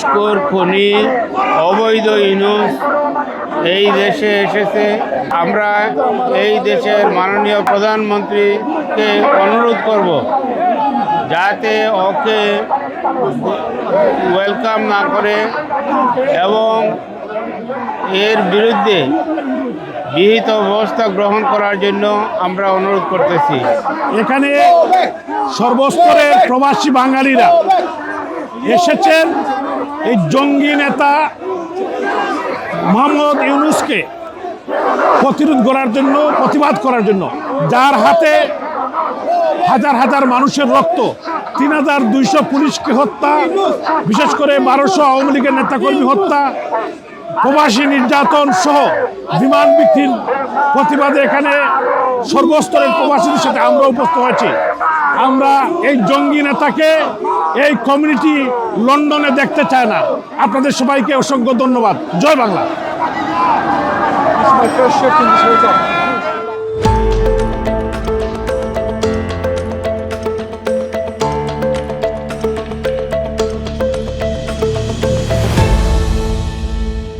ঘুষখোর খনি অবৈধ ইনুস এই দেশে এসেছে। আমরা এই দেশের মাননীয় প্রধানমন্ত্রীকে অনুরোধ করব, যাতে ওকে ওয়েলকাম না করে এবং এর বিরুদ্ধে বিহিত ব্যবস্থা গ্রহণ করার জন্য আমরা অনুরোধ করতেছি। এখানে সর্বস্তরের প্রবাসী বাঙালিরা এসেছেন। এই জঙ্গি নেতা মোহাম্মদ ইউনুসকে প্রতিরোধ করার জন্য, প্রতিবাদ করার জন্য যার হাতে হাজার হাজার মানুষের রক্ত, তিন হাজার দুইশো পুলিশকে হত্যা, বিশেষ করে বারোশো আওয়ামী লীগের নেতাকর্মী হত্যা, প্রবাসী নির্যাতন সহ বিমান বিক্রির প্রতিবাদে এখানে সর্বস্তরের প্রবাসীদের সাথে আমরা উপস্থিত হয়েছি। আমরা এই জঙ্গি নেতাকে এই কমিউনিটি লন্ডনে দেখতে চায় না। আপনাদের সবাইকে অসংখ্য ধন্যবাদ। জয় বাংলা।